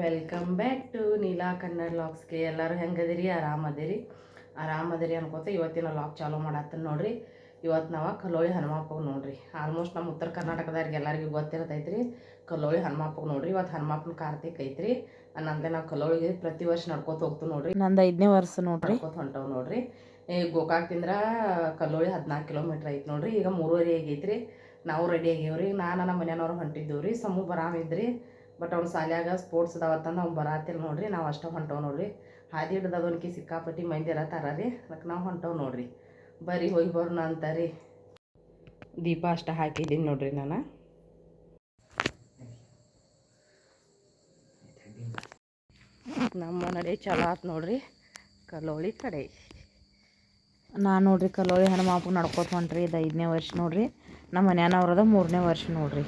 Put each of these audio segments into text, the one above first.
Welcome back to Neela Kannada ಲಾಕ್ಸ್ಗೆ ಎಲ್ಲರೂ ಹೆಂಗದಿರಿ? ಆರಾಮದಿರಿ? ಆರಾಮದಿರಿ ಅನ್ಕೋತ ಇವತ್ತಿನ ಲಾಕ್ ಚಾಲೂ ಮಾಡತ್ತನ ನೋಡ್ರಿ. ಇವತ್ತು ನಾವು ಕಲ್ಲೋಳಿ ಹನುಮಪ್ಪಗೆ ನೋಡ್ರಿ. ಆಲ್ಮೋಸ್ಟ್ ನಮ್ಮ ಉತ್ತರ ಕರ್ನಾಟಕದವ್ರಿಗೆ ಎಲ್ಲರಿಗೂ ಗೊತ್ತಿರತೈತ್ರಿ. ಕಲ್ಲೋಳಿ ಹನುಮಪ್ಪಗೆ ನೋಡ್ರಿ. ಇವತ್ತು ಹನುಮಪ್ಪನ ಕಾರ್ತಿಕ್ ಐತ್ರಿ. ನಂದೆ ನಾವು ಕಲ್ಲೋಳಿಗೆ ಪ್ರತಿ ವರ್ಷ ನಡ್ಕೋತ ಹೋಗ್ತೀವಿ ನೋಡ್ರಿ. ನಂದು ಐದನೇ ವರ್ಷ ನೋಡ್ರಿ. ಹೊಂಟವ್ ನೋಡ್ರಿ. ಈ ಗೋಕಾಕ್ದಿಂದ ಕಲ್ಲೋಳಿ ಹದಿನಾಲ್ಕು ಕಿಲೋಮೀಟ್ರ್ ಐತಿ ನೋಡ್ರಿ. ಈಗ ಮೂರುವರೆ ಆಗೈತ್ರಿ. ನಾವು ರೆಡಿ ಆಗ್ಯಾವ್ರಿ ನಾನು ನಮ್ಮ ಮನೆಯವ್ರು ಹೊಂಟಿದ್ದೀವಿ ರೀ ಸಮೂ ಬರಾಮಿದ್ರಿ ಬಟ್ ಅವ್ನ ಸಾಲ್ಯಾಗ ಸ್ಪೋರ್ಟ್ಸ್ ಅದಾವತ್ತಂದು ಅವ್ನು ಬರಾತಿಲ್ಲ ನೋಡ್ರಿ, ನಾವು ಅಷ್ಟ ಹೊಂಟವ್ ನೋಡ್ರಿ. ಹಾದಿ ಹಿಡ್ದು ಅದೊನ್ಕಿ ಸಿಕ್ಕಾಪಟ್ಟಿ ಮಂದಿ ಇರತ್ತಾರ ರೀ ಅದಕ್ಕೆ ನಾವು ಹೊಂಟವ್ ನೋಡ್ರಿ. ಬರೀ ಹೋಗಿ ಬರೋಣ ರೀ. ದೀಪ ಅಷ್ಟ ಹಾಕಿದ್ದೀನಿ ನೋಡ್ರಿ ನಾನು. ನಮ್ಮ ನಡೆ ಚಲೋ ಆತು ನೋಡ್ರಿ ಕಲೋಳಿ ಕಡೆ. ನಾನು ನೋಡ್ರಿ ಕಲ್ಲೋಳಿ ಮಾಪು ನಡ್ಕೋತ ಹೊಂಟ್ರಿ, ಇದು ಐದನೇ ವರ್ಷ ನೋಡ್ರಿ. ನಮ್ಮ ಮನ್ಯಾನವ್ರದ ಮೂರನೇ ವರ್ಷ ನೋಡ್ರಿ.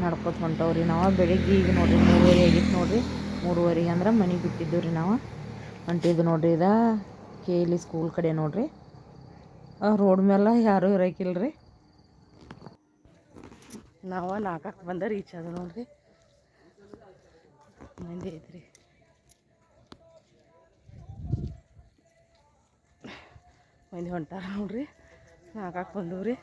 ನಡ್ಕೋತ ಹೊಂಟವ್ರಿ ನಾವು. ಬೆಳಿಗ್ಗೆ ಈಗ ನೋಡ್ರಿ ಮೂರುವರೆ ಆಗಿತ್ತು ನೋಡ್ರಿ. ಮೂರುವರೆಗೆ ಅಂದ್ರೆ ಮನೆಗೆ ಬಿಟ್ಟಿದ್ದು ರೀ ನಾವು. ಹೊಂಟಿದ್ದು ನೋಡ್ರಿ ಇದ ಕೆ ಇಲ್ಲಿ ಸ್ಕೂಲ್ ಕಡೆ ನೋಡ್ರಿ. ರೋಡ್ ಮೇಲೆ ಯಾರೂ ಇರೋಕ್ಕಿಲ್ಲ ರೀ ನಾವು ನಾಲ್ಕಕ್ಕೆ ಬಂದ ರೀಚ್ ಅದ ನೋಡ್ರಿ. ಮಂದಿ ಐತ್ರಿ. ಮಂದಿ ಹೊಂಟಾರ ನೋಡ್ರಿ. ನಾಲ್ಕಕ್ಕೆ ಬಂದವ್ರಿ.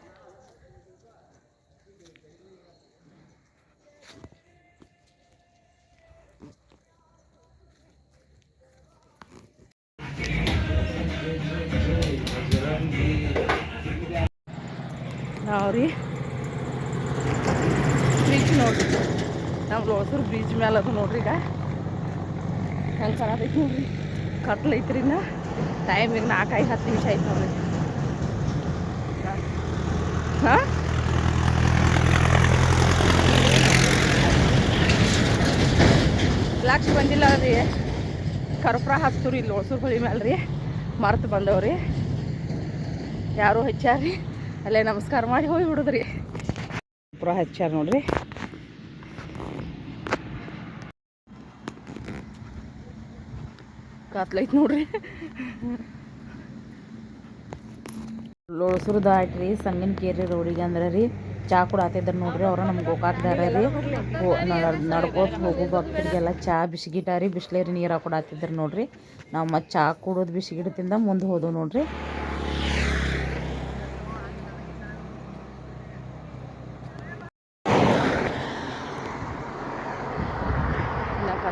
ರೀ. ಬ್ರಿಡ್ಜ್ ನೋಡ್ರಿ. ನಮ್ಮ ಲೋಸೂರು ಬ್ರಿಡ್ಜ್ ಮೇಲೆ ಅದು ನೋಡ್ರಿ ಈಗ. ಹೆಂಗೆ ಕಾಣತೈತಿ ನೋಡ್ರಿ. ಕತ್ಲು ಐತ್ರಿ ಇನ್ನ. ಟೈಮ್ ಈಗ ನಾಲ್ಕು ಐದು ಹತ್ತು ನಿಮಿಷ ಆಯ್ತು ನೋಡ್ರಿ. ಹಾಂ? ಲಕ್ಷ ಬಂದಿಲ್ಲ ರೀ. ಕರ್ಪುರ ಹಚ್ತು ರೀ ಲೋಸೂರು ಬಳಿ ಮೇಲೆ ರೀ. ಮರ್ತು ಬಂದವ್ರಿ. ಯಾರು ಹಚ್ಚಾರಿ. ಅಲ್ಲೇ ನಮಸ್ಕಾರ ಮಾಡಿ ಹೋಗಿ ಬಿಡುದ್ರಿ. ಪುರ ಹಚ್ಚಾರ ನೋಡ್ರಿ. ಕತ್ಲೈತ್ ನೋಡ್ರಿ. ಸುರಿದ ದಾಟ್ರಿ ಸಂಗನ್ ಕೇರಿ ರೋಡಿಗೆ ಅಂದ್ರೆ ರೀ ಚಾ ಕುಡಾತಿದ್ರ ನೋಡ್ರಿ ಅವ್ರ ನಮ್ಮ ಗೋಕಾಕ್ದಾರ ರೀ. ನಡ್ಕೋತ ಹೋಗು ಭಕ್ತರಿಗೆಲ್ಲ ಚಾ ಬಿಸಿಗಿಟ ರೀ ಬಿಸ್ಲೇರಿ ನೀರು ನೋಡ್ರಿ. ನಾವು ಮತ್ತೆ ಚಾ ಕುಡೋದು ಬಿಸಿಗಿಡ್ತಿಂದ ಮುಂದೆ ಹೋದವು ನೋಡ್ರಿ.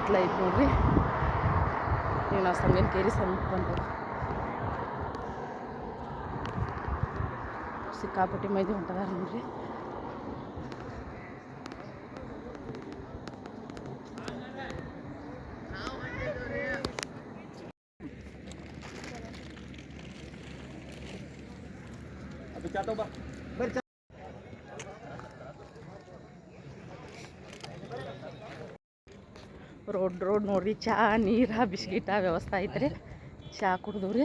ಇನ್ನ ಕತ್ಲ ಐತಿ ನೋಡ್ರಿ ಈಗ ನಾವು ಸಂಗನ ಕೇರಿ ಸಮೀಪ ಬಂದವು ಸಿಕ್ಕಾಪಟ್ಟಿ ಮೈದಿ ಹೊಂಟದಾರ ನೋಡ್ರಿ ರೋಡ್ ರೋಡ್ ನೋಡ್ರಿ ಚಾ, ನೀರ, ಬಿಸ್ಕಿಟ ವ್ಯವಸ್ಥೆ ಐತ್ರಿ. ಚಹಾ ಕುಡ್ದು ರೀ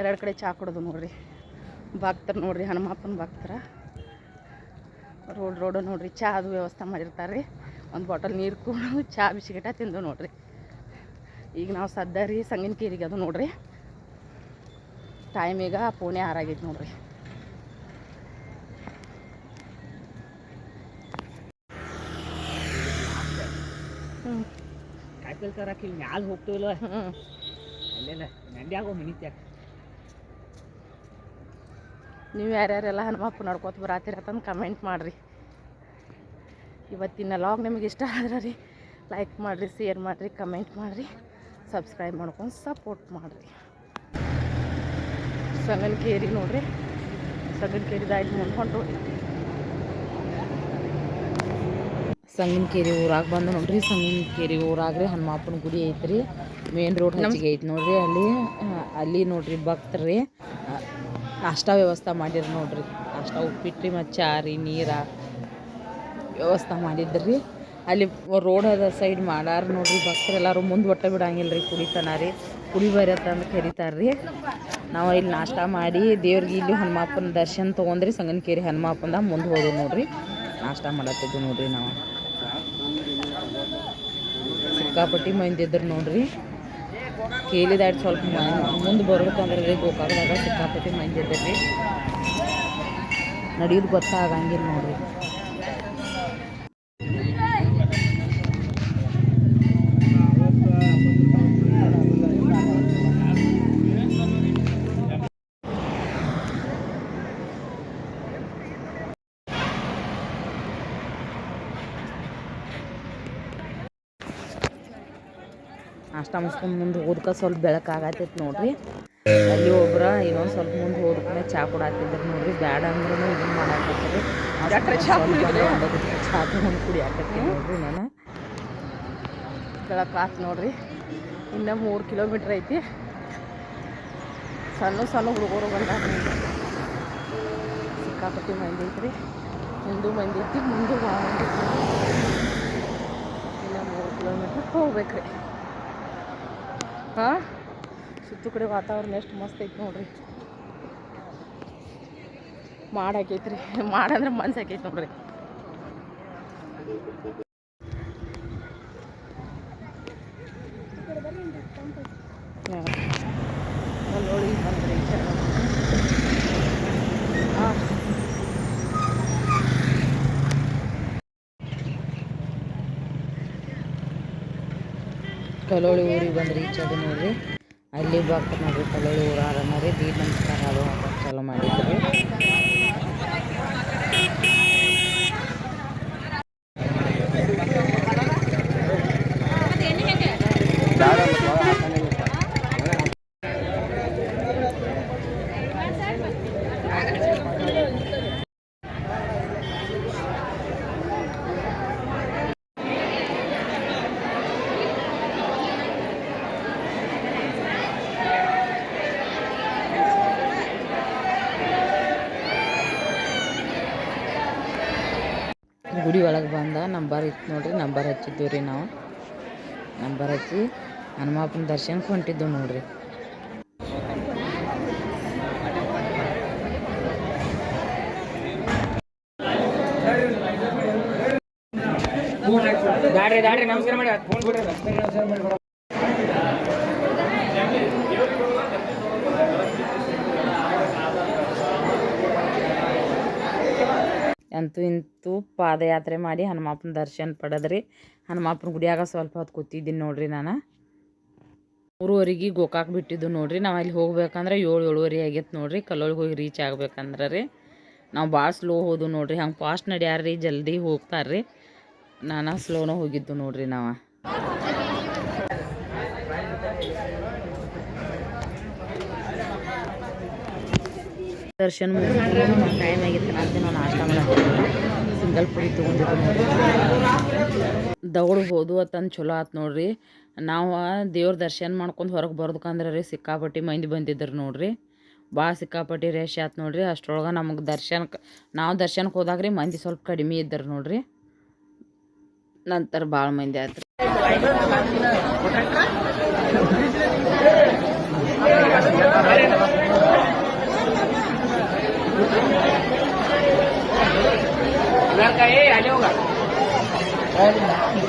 ಎರಡು ಕಡೆ ಚಹಾ ಕುಡ್ದು ನೋಡ್ರಿ. ಭಕ್ತರು ನೋಡ್ರಿ, ಹನುಮಪ್ಪನ ಭಕ್ತರ ರೋಡ್ ರೋಡ್ ನೋಡ್ರಿ, ಚಾ ಅದು ವ್ಯವಸ್ಥೆ ಮಾಡಿರ್ತಾರೆ ರೀ ಒಂದು ಬಾಟಲ್ ನೀರು ಕುಡಿದು ಚಹಾ ಬಿಸ್ಕಿಟ ತಿಂದು ನೋಡ್ರಿ. ಈಗ ನಾವು ಸದ್ಯ ರೀ ಸಂಗಿನ ಕೇರಿಗೆ ಅದು ನೋಡ್ರಿ. ಟೈಮ್ ಈಗ ಪುಣೆ ಆರಾಗೈತೆ ನೋಡ್ರಿ. ತರಕ್ಕೆ ಇಲ್ಲಿ ಮ್ಯಾಲ ಹೋಗ್ತೀವಲ್ಲ. ಅಲ್ಲೆಲ್ಲ ಮಂಡ್ಯಾಗ ಮಿನಿತ್ಯಾಗ ನೀವು ಯಾರ್ಯಾರೆಲ್ಲ ಹನುಮಪ್ಪ ನೋಡ್ಕೋತ ಬರತ್ತೀರತ್ತಂದು ಕಮೆಂಟ್ ಮಾಡಿರಿ. ಇವತ್ತಿನ ಲಾಗ್ ನಿಮಗೆ ಇಷ್ಟ ಆದ್ರೆ ರೀ ಲೈಕ್ ಮಾಡಿರಿ ಶೇರ್ ಮಾಡಿರಿ ಕಮೆಂಟ್ ಮಾಡಿರಿ ಸಬ್ಸ್ಕ್ರೈಬ್ ಮಾಡ್ಕೊಂಡು ಸಪೋರ್ಟ್ ಮಾಡಿರಿ. ಸಗನ್ ಕೇರಿ ನೋಡಿರಿ ಸಗನ್ ಕೇರಿ ದಾಟಿ ಮುಂದೆ ಸಂಗಿನ ಕೇರಿ ಊರಾಗ ಬಂದು ನೋಡ್ರಿ ಸಂಗಿನ ಕೇರಿ ಊರಾಗ ರೀ ಹನುಮಪ್ಪನ ಗುಡಿ ಐತ್ರಿ. ಮೇನ್ ರೋಡ್ ಹಚ್ಚಿಗೆ ಐತಿ ನೋಡ್ರಿ ಅಲ್ಲಿ ಅಲ್ಲಿ ನೋಡ್ರಿ ಭಕ್ತರಿ. ನಾಷ್ಟ ವ್ಯವಸ್ಥೆ ಮಾಡಿರಿ ನೋಡ್ರಿ. ನಾಷ್ಟ ಉಪ್ಪಿಟ್ಟು ಮತ್ತು ಚಾರಿ ರೀ ನೀರ ವ್ಯವಸ್ಥೆ ಮಾಡಿದ್ರಿ. ಅಲ್ಲಿ ರೋಡ್ ಅದ ಸೈಡ್ ಮಾಡಾರ ನೋಡ್ರಿ ಭಕ್ತರು ಎಲ್ಲರೂ ಮುಂದೆ ಒಟ್ಟ ಬಿಡಂಗಿಲ್ಲ ರೀ ಕುಡಿತನ ರೀ. ಕುಡಿ ಬರತ್ತಂದು ಕರೀತಾರೆ ರೀ. ನಾವು ಇಲ್ಲಿ ನಾಷ್ಟ ಮಾಡಿ ದೇವ್ರಿಗೆ ಇಲ್ಲಿ ಹನುಮಪ್ಪನ ದರ್ಶನ ತೊಗೊಂಡ್ರಿ ಸಂಗನಕೇರಿ ಹನುಮಪ್ಪಂದ ಮುಂದೆ ಹೋದವು ನೋಡ್ರಿ. ನಾಷ್ಟ ಮಾಡತ್ತಿದ್ವು ನೋಡ್ರಿ ನಾವು. ಸಿಕ್ಕಾಪಟ್ಟಿ ಮಂದಿ ಇದ್ರು ನೋಡ್ರಿ. ಕೇಳಿದ ದಾಟಿ ಸ್ವಲ್ಪ ಮುಂದೆ ಬರ್ಬೇಕಂದ್ರೆ ರೀ ಗೋಕಾಕದಾಗ ಸಿಕ್ಕಾಪಟ್ಟಿ ಮಂದಿ ಇದ್ರಿ ನಡೆಯೋದು ಗೊತ್ತಾಗಂಗಿಲ್ಲ ನೋಡ್ರಿ. ನಾಷ್ಟ ಮುಗಿಸ್ಕೊಂಡು ಮುಂದೆ ಹೋದ್ಕ ಸ್ವಲ್ಪ ಬೆಳಕಾಗತ್ತೈತೆ ನೋಡ್ರಿ. ಅಲ್ಲಿ ಒಬ್ರ ಇನ್ನೊಂದು ಸ್ವಲ್ಪ ಮುಂದೆ ಹೋದ್ಕೆ ಚಾ ಕೊಡತ್ತಿದ್ರು ನೋಡ್ರಿ. ಬ್ಯಾಡ ಅಂದ್ರೂ ಇದನ್ನ ಮಾಡಾಕತ್ತೀರಿ? ಚಾ ತಗೊಂಡು ಕುಡಿಯಾಕತ್ತೀನಿ ನೋಡ್ರಿ ನಾನು. ಬೆಳಕಾತ್ ನೋಡ್ರಿ. ಇನ್ನೂ ಮೂರು ಕಿಲೋಮೀಟ್ರ್ ಐತಿ. ಸಣ್ಣ ಸಣ್ಣ ಹುಡುಗರು ಬಂದಾಗ ಸಿಕ್ಕಾಪಟ್ಟಿ ಮಂದಿ ಐತ್ರಿ. ಹಿಂದೂ ಮಂದಿ ಐತಿ ಮುಂದೆ ಭಾಳ ಮಂದಿ ಇನ್ನು ಮೂರು ಕಿಲೋಮೀಟ್ರ್ ಹೋಗ್ಬೇಕ್ರಿ. ಹಾಂ ಸುತ್ತು ಕಡೆ ವಾತಾವರಣ ಎಷ್ಟು ಮಸ್ತ್ ಐತೆ ನೋಡ್ರಿ. ಮಾಡಾಕೈತ್ರಿ ಮಾಡಂದ್ರೆ ಮನ್ಸು ಆಕೈತಿ ನೋಡ್ರಿ ಹಾಂ ನೋಡಿ ಬಂದ್ರಿ ಹಾಂ ಕಲೋಳಿ ಊರಿಗೆ ಬಂದ್ರಿ ಈಚೆ ನೋಡ್ರಿ. ಅಲ್ಲಿ ಬರ್ತಾರೆ ನೋಡ್ರಿ ಕಲೋಳಿ ಊರ ರೀ. ದೀಡ್ ನಮಸ್ಕಾರ ಅದು ಚಾಲೂ ಮಾಡಿದ್ರಿ. ಗುಡಿ ಒಳಗೆ ಬಂದ, ನಂಬರ್ ಇತ್ತು ನೋಡ್ರಿ, ನಂಬರ್ ಹಚ್ಚಿದ್ದೀವಿ ರೀ ನಾವು. ನಂಬರ್ ಹಚ್ಚಿ ಹನುಮಪ್ಪನ ದರ್ಶನಕ್ಕೆ ಹೊಂಟಿದ್ದೆವು ನೋಡ್ರಿ. ನಮಸ್ಕಾರ ಮಾಡಿ. ಅಂತೂ ಇಂತೂ ಪಾದಯಾತ್ರೆ ಮಾಡಿ ಹನುಮಪ್ಪನ ದರ್ಶನ ಪಡೆದ್ರಿ. ಹನುಮಪ್ಪನ ಗುಡಿಯಾಗ ಸ್ವಲ್ಪ ಹೊತ್ತು ಕೂತಿದ್ದೀನಿ ನೋಡ್ರಿ ನಾನು. ಮೂರುವರೆಗೆ ಗೋಕಾಕ್ ಬಿಟ್ಟಿದ್ದು ನೋಡ್ರಿ. ನಾವು ಅಲ್ಲಿ ಹೋಗ್ಬೇಕಂದ್ರೆ ಏಳು ಏಳುವರೆ ಆಗೈತೆ ನೋಡ್ರಿ. ಕಲ್ಲೊಳಗೆ ಹೋಗಿ ರೀಚ್ ಆಗ್ಬೇಕಂದ್ರೆ ರೀ. ನಾವು ಭಾಳ ಸ್ಲೋ ಹೋದು ನೋಡ್ರಿ. ಹಂಗೆ ಫಾಸ್ಟ್ ನಡ್ಯಾರ್ರಿ, ಜಲ್ದಿ ಹೋಗ್ತಾರ್ರಿ. ನಾನು ಸ್ಲೋನ ಹೋಗಿದ್ದು ನೋಡ್ರಿ ನಾವು. ದರ್ಶನ ಟೈಮ್ ಆಗಿತ್ತು. ಅಂತ ನಾನು ನಾಷ್ಟ ಸಿಂಗಲ್ ಪುಡಿ ತೊಗೊಂಡಿದ್ದು ದೌಡ್ಬೋದು, ಅತ್ತಂದು ಚಲೋ ಆತು ನೋಡ್ರಿ. ನಾವು ದೇವ್ರ ದರ್ಶನ ಮಾಡ್ಕೊಂಡು ಹೊರಗೆ ಬರ್ದುಕಂದ್ರೆ ರೀ ಸಿಕ್ಕಾಪಟ್ಟಿ ಮಂದಿ ಬಂದಿದ್ರು ನೋಡ್ರಿ. ಭಾಳ ಸಿಕ್ಕಾಪಟ್ಟಿ ರೇಷ್ ಆಯ್ತು ನೋಡ್ರಿ. ಅಷ್ಟರೊಳಗೆ ನಮಗೆ ದರ್ಶನಕ್ಕೆ ನಾವು ದರ್ಶನಕ್ಕೆ ಹೋದಾಗ ರೀ ಮಂದಿ ಸ್ವಲ್ಪ ಕಡಿಮೆ ಇದ್ದರು ನೋಡ್ರಿ. ನಂತರ ಭಾಳ ಮಂದಿ ಆಯ್ತು ಅಲ್ಲಿ ಹೋಗ ಸ್ವಲ್ಪ